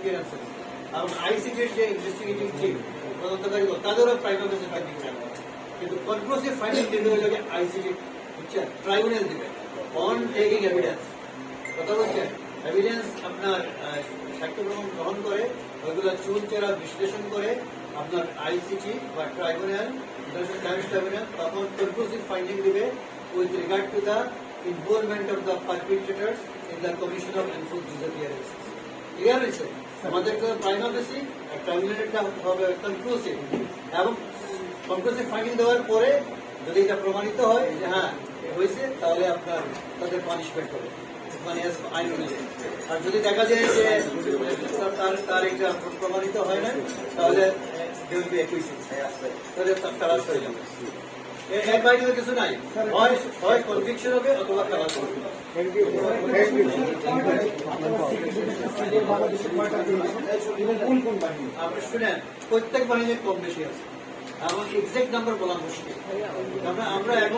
ক্লিয়ারেন্সেস এবং যে investigating team তদন্তকারী তাদেরও ফাইন্ডিং কিন্তু কনক্লুসিভ ফাইন্ডিং বুঝছেন ট্রাইব্যুনাল অন টেকিং এভিডেন্স কথা এভিডেন্স আপনার গ্রহণ করে ওইগুলো চুল চেরা বিশ্লেষণ করে আপনার আইসিটি বা ট্রাইব্যুনাল ইন্টারন্যাশনাল ক্রাইমস ট্রাইব্যুনাল তখন কনক্লুসিভ ফাইন্ডিং দিবে with regard to the involvement of the perpetrators in the commission of enforce disappearance clear হয়েছে। আমাদেরকে প্রাইম অফিসি ট্রাইব্যুনালটা হবে কনক্লুসিভ এবং দেওয়ার পরে যদি এটা প্রমাণিত হয় যে হ্যাঁ হয়েছে, তাহলে আপনার তাদের পানিশমেন্ট হবে। মানে আইন অনুযায়ী। আর যদি দেখা যায় যে তার তার এটা প্রমাণিত হয় না তাহলে তাহলে তালাশ হয়ে যাবে। এর বাইরে কিছু নাই। হয় কনভিকশন হবে অথবা তালাশ হবে। আপনি শুনেন প্রত্যেক বাহিনীর কম বেশি আছে। এবং এক্সাক্ট নাম্বার বলা মুশকিল। আমরা এখন